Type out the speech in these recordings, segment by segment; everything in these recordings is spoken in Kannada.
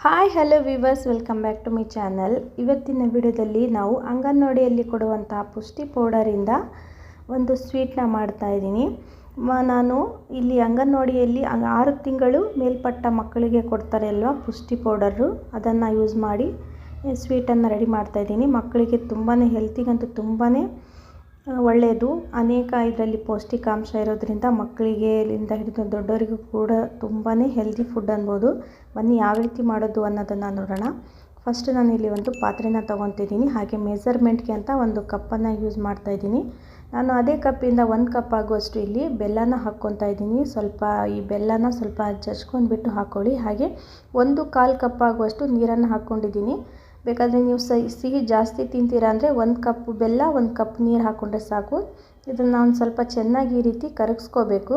Hi hello viewers welcome back to my channel ಇವತ್ತಿನ ವಿಡಿಯೋದಲ್ಲಿ ನಾವು ಅಂಗನವಾಡಿಯಲ್ಲಿ ಕೊಡುವಂತಹ ಪುಷ್ಟಿ ಪೌಡರಿಂದ ಒಂದು ಸ್ವೀಟ್ನ ಮಾಡ್ತಾಯಿದ್ದೀನಿ ನಾನು ಇಲ್ಲಿ ಅಂಗನವಾಡಿಯಲ್ಲಿ ಆರು ತಿಂಗಳು ಮೇಲ್ಪಟ್ಟ ಮಕ್ಕಳಿಗೆ ಕೊಡ್ತಾರೆ ಅಲ್ವಾ ಪುಷ್ಟಿ ಪೌಡರು ಅದನ್ನು ಯೂಸ್ ಮಾಡಿ ಸ್ವೀಟನ್ನು ರೆಡಿ ಮಾಡ್ತಾಯಿದ್ದೀನಿ ಮಕ್ಕಳಿಗೆ ತುಂಬಾ ಹೆಲ್ತಿಗಂತೂ ತುಂಬಾ ಒಳ್ಳೆಯದು ಅನೇಕ ಇದರಲ್ಲಿ ಪೌಷ್ಟಿಕಾಂಶ ಇರೋದ್ರಿಂದ ಮಕ್ಕಳಿಗೆ ಇಲ್ಲಿಂದ ಹಿಡಿದು ದೊಡ್ಡವರಿಗೂ ಕೂಡ ತುಂಬಾ ಹೆಲ್ದಿ ಫುಡ್ ಅನ್ಬೋದು. ಬನ್ನಿ, ಯಾವ ರೀತಿ ಮಾಡೋದು ಅನ್ನೋದನ್ನು ನೋಡೋಣ. ಫಸ್ಟ್ ನಾನು ಇಲ್ಲಿ ಒಂದು ಪಾತ್ರೆನ ತೊಗೊತಿದ್ದೀನಿ. ಹಾಗೆ ಮೆಸರ್ಮೆಂಟ್ಗೆ ಅಂತ ಒಂದು ಕಪ್ಪನ್ನು ಯೂಸ್ ಮಾಡ್ತಾ ಇದ್ದೀನಿ. ನಾನು ಅದೇ ಕಪ್ಪಿಂದ ಒಂದು ಕಪ್ ಆಗುವಷ್ಟು ಇಲ್ಲಿ ಬೆಲ್ಲನ ಹಾಕ್ಕೊತಾ ಇದ್ದೀನಿ. ಸ್ವಲ್ಪ ಈ ಬೆಲ್ಲನ ಸ್ವಲ್ಪ ಜಜ್ಕೊಂಡ್ಬಿಟ್ಟು ಹಾಕ್ಕೊಳ್ಳಿ ಹಾಗೆ ಒಂದು ಕಾಲು ಕಪ್ ಆಗುವಷ್ಟು ನೀರನ್ನು ಹಾಕ್ಕೊಂಡಿದ್ದೀನಿ ಬೇಕಾದರೆ ನೀವು ಸಿಹಿ ಜಾಸ್ತಿ ತಿಂತೀರಾ ಅಂದರೆ ಒಂದು ಕಪ್ ಬೆಲ್ಲ, ಒಂದು ಕಪ್ ನೀರು ಹಾಕ್ಕೊಂಡ್ರೆ ಸಾಕು. ಇದನ್ನು ಒಂದು ಸ್ವಲ್ಪ ಚೆನ್ನಾಗಿ ಈ ರೀತಿ ಕರಗಿಸ್ಕೋಬೇಕು.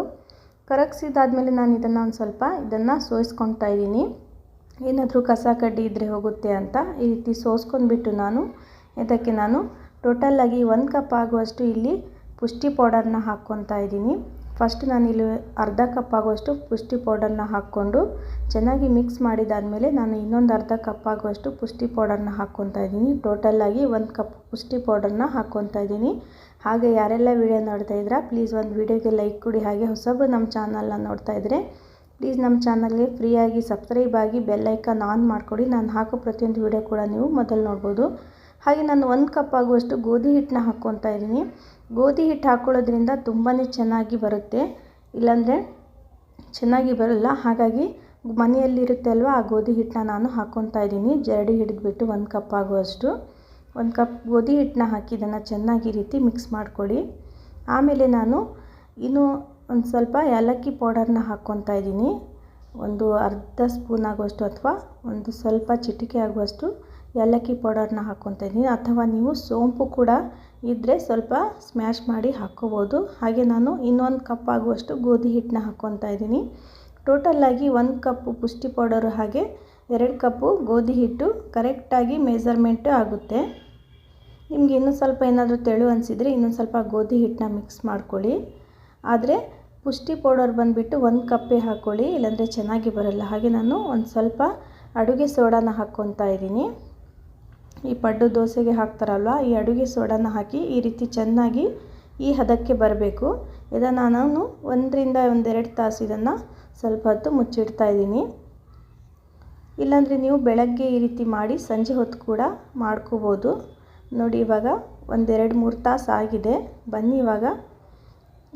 ಕರಗಿಸಿದಾದ್ಮೇಲೆ ನಾನು ಇದನ್ನು ಒಂದು ಸ್ವಲ್ಪ ಇದನ್ನು ಸೋಸ್ಕೊತಾ ಇದ್ದೀನಿ. ಏನಾದರೂ ಕಸ ಕಡ್ಡಿ ಇದ್ದರೆ ಹೋಗುತ್ತೆ ಅಂತ ಈ ರೀತಿ ಸೋಸ್ಕೊಂಡ್ಬಿಟ್ಟು ನಾನು ಇದಕ್ಕೆ ನಾನು ಟೋಟಲ್ಲಾಗಿ ಒಂದು ಕಪ್ ಆಗುವಷ್ಟು ಇಲ್ಲಿ ಪುಷ್ಟಿ ಪೌಡರ್ನ ಹಾಕ್ಕೊತಾ ಇದ್ದೀನಿ. ಫಸ್ಟ್ ನಾನಿಲ್ಲಿ ಅರ್ಧ ಕಪ್ ಆಗುವಷ್ಟು ಪುಷ್ಟಿ ಪೌಡರ್ನ ಹಾಕ್ಕೊಂಡು ಚೆನ್ನಾಗಿ ಮಿಕ್ಸ್ ಮಾಡಿದಾದಮೇಲೆ ನಾನು ಇನ್ನೊಂದು ಅರ್ಧ ಕಪ್ ಆಗುವಷ್ಟು ಪುಷ್ಟಿ ಪೌಡರ್ನ ಹಾಕ್ಕೊತಾ ಇದ್ದೀನಿ. ಟೋಟಲ್ಲಾಗಿ ಒಂದು ಕಪ್ ಪುಷ್ಟಿ ಪೌಡರ್ನ ಹಾಕ್ಕೊತಾ ಇದ್ದೀನಿ. ಹಾಗೆ ಯಾರೆಲ್ಲ ವಿಡಿಯೋ ನೋಡ್ತಾ ಇದ್ದೀರಾ ಪ್ಲೀಸ್ ಒಂದು ವಿಡಿಯೋಗೆ ಲೈಕ್ ಕೊಡಿ. ಹಾಗೆ ಹೊಸಬರು ನಮ್ಮ ಚಾನಲ್ನ ನೋಡ್ತಾ ಇದ್ದರೆ ಪ್ಲೀಸ್ ನಮ್ಮ ಚಾನಲ್ಗೆ ಫ್ರೀಯಾಗಿ ಸಬ್ಸ್ಕ್ರೈಬ್ ಆಗಿ ಬೆಲ್ಲೈಕನ್ ಆನ್ ಮಾಡಿಕೊಡಿ. ನಾನು ಹಾಕೋ ಪ್ರತಿಯೊಂದು ವಿಡಿಯೋ ಕೂಡ ನೀವು ಮೊದಲು ನೋಡ್ಬೋದು. ಹಾಗೆ ನಾನು ಒಂದು ಕಪ್ ಆಗುವಷ್ಟು ಗೋಧಿ ಹಿಟ್ಟನ್ನ ಹಾಕ್ಕೊತಾ ಇದ್ದೀನಿ. ಗೋಧಿ ಹಿಟ್ಟು ಹಾಕ್ಕೊಳ್ಳೋದ್ರಿಂದ ತುಂಬಾ ಚೆನ್ನಾಗಿ ಬರುತ್ತೆ. ಇಲ್ಲಾಂದರೆ ಚೆನ್ನಾಗಿ ಬರಲ್ಲ. ಹಾಗಾಗಿ ಮನೆಯಲ್ಲಿರುತ್ತೆ ಅಲ್ವ, ಆ ಗೋಧಿ ಹಿಟ್ಟನ್ನ ನಾನು ಹಾಕ್ಕೊತಾ ಇದ್ದೀನಿ. ಜರಡಿ ಹಿಡಿದ್ಬಿಟ್ಟು ಒಂದು ಕಪ್ ಆಗುವಷ್ಟು. ಒಂದು ಕಪ್ ಗೋಧಿ ಹಿಟ್ಟನ್ನ ಹಾಕಿ ಇದನ್ನು ಚೆನ್ನಾಗಿ ರೀತಿ ಮಿಕ್ಸ್ ಮಾಡ್ಕೊಳ್ಳಿ. ಆಮೇಲೆ ನಾನು ಇನ್ನೂ ಒಂದು ಸ್ವಲ್ಪ ಏಲಕ್ಕಿ ಪೌಡರ್ನ ಹಾಕ್ಕೊತಾ ಇದ್ದೀನಿ. ಒಂದು ಅರ್ಧ ಸ್ಪೂನ್ ಆಗುವಷ್ಟು ಅಥವಾ ಒಂದು ಸ್ವಲ್ಪ ಚಿಟಿಕೆ ಆಗುವಷ್ಟು ಏಲಕ್ಕಿ ಪೌಡರ್ನ ಹಾಕ್ಕೊತಾ ಇದ್ದೀನಿ. ಅಥವಾ ನೀವು ಸೋಂಪು ಕೂಡ ಇದ್ದರೆ ಸ್ವಲ್ಪ ಸ್ಮ್ಯಾಶ್ ಮಾಡಿ ಹಾಕ್ಕೋಬೋದು. ಹಾಗೆ ನಾನು ಇನ್ನೊಂದು ಕಪ್ ಆಗುವಷ್ಟು ಗೋಧಿ ಹಿಟ್ಟನ್ನ ಹಾಕ್ಕೊತಾ ಇದ್ದೀನಿ. ಟೋಟಲ್ಲಾಗಿ ಒಂದು ಕಪ್ಪು ಪುಷ್ಟಿ ಪೌಡರು ಹಾಗೆ ಎರಡು ಕಪ್ಪು ಗೋಧಿ ಹಿಟ್ಟು ಕರೆಕ್ಟಾಗಿ ಮೆಜರ್ಮೆಂಟು ಆಗುತ್ತೆ. ನಿಮ್ಗೆ ಇನ್ನೂ ಸ್ವಲ್ಪ ಏನಾದರೂ ತೆಳು ಅನಿಸಿದರೆ ಇನ್ನೊಂದು ಸ್ವಲ್ಪ ಗೋಧಿ ಹಿಟ್ಟನ್ನ ಮಿಕ್ಸ್ ಮಾಡ್ಕೊಳ್ಳಿ. ಆದರೆ ಪುಷ್ಟಿ ಪೌಡರ್ ಬಂದುಬಿಟ್ಟು ಒಂದು ಕಪ್ಪೇ ಹಾಕ್ಕೊಳ್ಳಿ, ಇಲ್ಲಾಂದರೆ ಚೆನ್ನಾಗಿ ಬರಲ್ಲ. ಹಾಗೆ ನಾನು ಒಂದು ಸ್ವಲ್ಪ ಅಡುಗೆ ಸೋಡಾನ ಹಾಕ್ಕೊತಾ ಇದ್ದೀನಿ. ಈ ಪಡ್ಡು ದೋಸೆಗೆ ಹಾಕ್ತಾರಲ್ವ? ಈ ಅಡುಗೆ ಸೋಡಾನ ಹಾಕಿ ಈ ರೀತಿ ಚೆನ್ನಾಗಿ ಈ ಹದಕ್ಕೆ ಬರಬೇಕು. ಇದನ್ನು ನಾನು ಒಂದರಿಂದ ಒಂದೆರಡು ತಾಸು ಇದನ್ನು ಸ್ವಲ್ಪ ಹೊತ್ತು ಮುಚ್ಚಿಡ್ತಾ ಇದ್ದೀನಿ. ಇಲ್ಲಾಂದರೆ ನೀವು ಬೆಳಗ್ಗೆ ಈ ರೀತಿ ಮಾಡಿ ಸಂಜೆ ಹೊತ್ತು ಕೂಡ ಮಾಡ್ಕೋಬೋದು. ನೋಡಿ, ಇವಾಗ ಒಂದೆರಡು ಮೂರು ತಾಸು ಆಗಿದೆ. ಬನ್ನಿ, ಇವಾಗ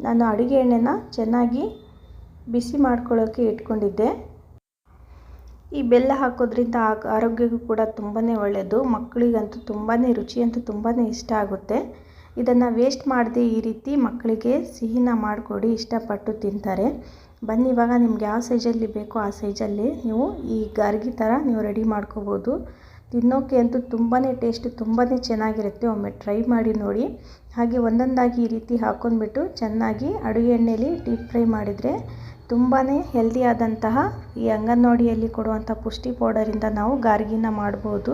ನಾನು ಅಡುಗೆ ಎಣ್ಣೆನ ಚೆನ್ನಾಗಿ ಬಿಸಿ ಮಾಡ್ಕೊಳ್ಳೋಕ್ಕೆ ಇಟ್ಕೊಂಡಿದ್ದೆ. ಈ ಬೆಲ್ಲ ಹಾಕೋದ್ರಿಂದ ಆರೋಗ್ಯಕ್ಕೂ ಕೂಡ ತುಂಬಾ ಒಳ್ಳೆಯದು ಮಕ್ಕಳಿಗಂತೂ ತುಂಬಾ ರುಚಿ ಅಂತೂ ತುಂಬಾ ಇಷ್ಟ ಆಗುತ್ತೆ. ಇದನ್ನು ವೇಸ್ಟ್ ಮಾಡದೆ ಈ ರೀತಿ ಮಕ್ಕಳಿಗೆ ಸಿಹಿನ ಮಾಡಿಕೊಡಿ, ಇಷ್ಟಪಟ್ಟು ತಿಂತಾರೆ. ಬನ್ನಿ, ಇವಾಗ ನಿಮ್ಗೆ ಯಾವ ಸೈಜಲ್ಲಿ ಬೇಕೋ ಆ ಸೈಜಲ್ಲಿ ನೀವು ಈ ಗಾರ್ಗಿ ಥರ ನೀವು ರೆಡಿ ಮಾಡ್ಕೋಬೋದು. ತಿನ್ನೋಕೆ ಅಂತೂ ತುಂಬಾ ಟೇಸ್ಟ್ ತುಂಬಾ ಚೆನ್ನಾಗಿರುತ್ತೆ, ಒಮ್ಮೆ ಟ್ರೈ ಮಾಡಿ ನೋಡಿ. ಹಾಗೆ ಒಂದೊಂದಾಗಿ ಈ ರೀತಿ ಹಾಕ್ಕೊಂಡ್ಬಿಟ್ಟು ಚೆನ್ನಾಗಿ ಅಡುಗೆ ಎಣ್ಣೆಯಲ್ಲಿ ಡೀಪ್ ಫ್ರೈ ಮಾಡಿದರೆ ತುಂಬಾ ಹೆಲ್ದಿಯಾದಂತಹ ಈ ಅಂಗನವಾಡಿಯಲ್ಲಿ ಕೊಡುವಂಥ ಪುಷ್ಟಿ ಪೌಡರಿಂದ ನಾವು ಗಾರ್ಗಿನ ಮಾಡ್ಬೋದು.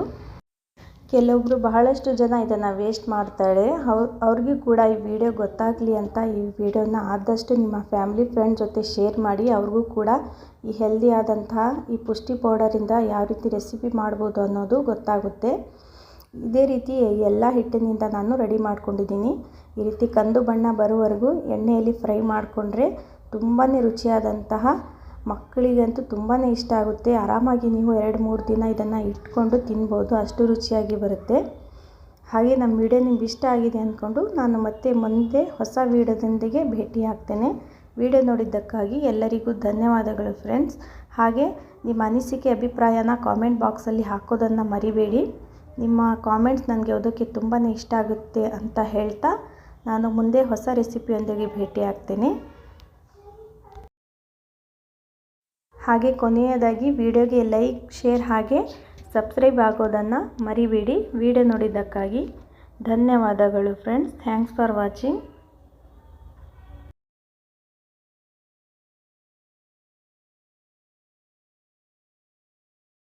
ಕೆಲವೊಬ್ಬರು ಬಹಳಷ್ಟು ಜನ ಇದನ್ನು ವೇಸ್ಟ್ ಮಾಡ್ತಾಳೆ ಅವ್ರು ಅವ್ರಿಗೂ ಕೂಡ ಈ ವಿಡಿಯೋ ಗೊತ್ತಾಗಲಿ ಅಂತ ಈ ವಿಡಿಯೋನ ಆದಷ್ಟು ನಿಮ್ಮ ಫ್ಯಾಮಿಲಿ ಫ್ರೆಂಡ್ ಜೊತೆ ಶೇರ್ ಮಾಡಿ ಅವ್ರಿಗೂ ಕೂಡ ಈ ಹೆಲ್ದಿ ಆದಂತಹ ಈ ಪುಷ್ಟಿ ಪೌಡರಿಂದ ಯಾವ ರೀತಿ ರೆಸಿಪಿ ಮಾಡ್ಬೋದು ಅನ್ನೋದು ಗೊತ್ತಾಗುತ್ತೆ. ಇದೇ ರೀತಿ ಎಲ್ಲ ಹಿಟ್ಟಿನಿಂದ ನಾನು ರೆಡಿ ಮಾಡ್ಕೊಂಡಿದ್ದೀನಿ. ಈ ರೀತಿ ಕಂದು ಬಣ್ಣ ಬರುವವರೆಗೂ ಎಣ್ಣೆಯಲ್ಲಿ ಫ್ರೈ ಮಾಡಿಕೊಂಡ್ರೆ ತುಂಬಾ ರುಚಿಯಾದಂತಹ ಮಕ್ಕಳಿಗಂತೂ ತುಂಬಾ ಇಷ್ಟ ಆಗುತ್ತೆ. ಆರಾಮಾಗಿ ನೀವು ಎರಡು, ಮೂರು ದಿನ ಇದನ್ನು ಇಟ್ಕೊಂಡು ತಿನ್ಬೋದು. ಅಷ್ಟು ರುಚಿಯಾಗಿ ಬರುತ್ತೆ. ಹಾಗೆ ನಮ್ಮ ವಿಡಿಯೋ ನಿಮ್ಗೆ ಇಷ್ಟ ಆಗಿದೆ ಅಂದ್ಕೊಂಡು ನಾನು ಮತ್ತೆ ಮುಂದೆ ಹೊಸ ವೀಡಿಯೋದೊಂದಿಗೆ ಭೇಟಿ ಆಗ್ತೇನೆ. ವಿಡಿಯೋ ನೋಡಿದ್ದಕ್ಕಾಗಿ ಎಲ್ಲರಿಗೂ ಧನ್ಯವಾದಗಳು ಫ್ರೆಂಡ್ಸ್. ಹಾಗೆ ನಿಮ್ಮ ಅನಿಸಿಕೆ, ಅಭಿಪ್ರಾಯನ ಕಾಮೆಂಟ್ ಬಾಕ್ಸಲ್ಲಿ ಹಾಕೋದನ್ನು ಮರಿಬೇಡಿ. ನಿಮ್ಮ ಕಾಮೆಂಟ್ಸ್ ನನಗೆ ಓದೋಕ್ಕೆ ತುಂಬಾ ಇಷ್ಟ ಆಗುತ್ತೆ ಅಂತ ಹೇಳ್ತಾ ನಾನು ಮುಂದೆ ಹೊಸ ರೆಸಿಪಿಯೊಂದಿಗೆ ಭೇಟಿ ಆಗ್ತೇನೆ. ಹಾಗೆ ಕೊನೆಯದಾಗಿ ವಿಡಿಯೋಗೆ ಲೈಕ್, ಶೇರ್ ಹಾಗೆ ಸಬ್ಸ್ಕ್ರೈಬ್ ಆಗೋದನ್ನು ಮರಿಬೇಡಿ. ವಿಡಿಯೋ ನೋಡಿದ್ದಕ್ಕಾಗಿ ಧನ್ಯವಾದಗಳು ಫ್ರೆಂಡ್ಸ್. Thanks for watching.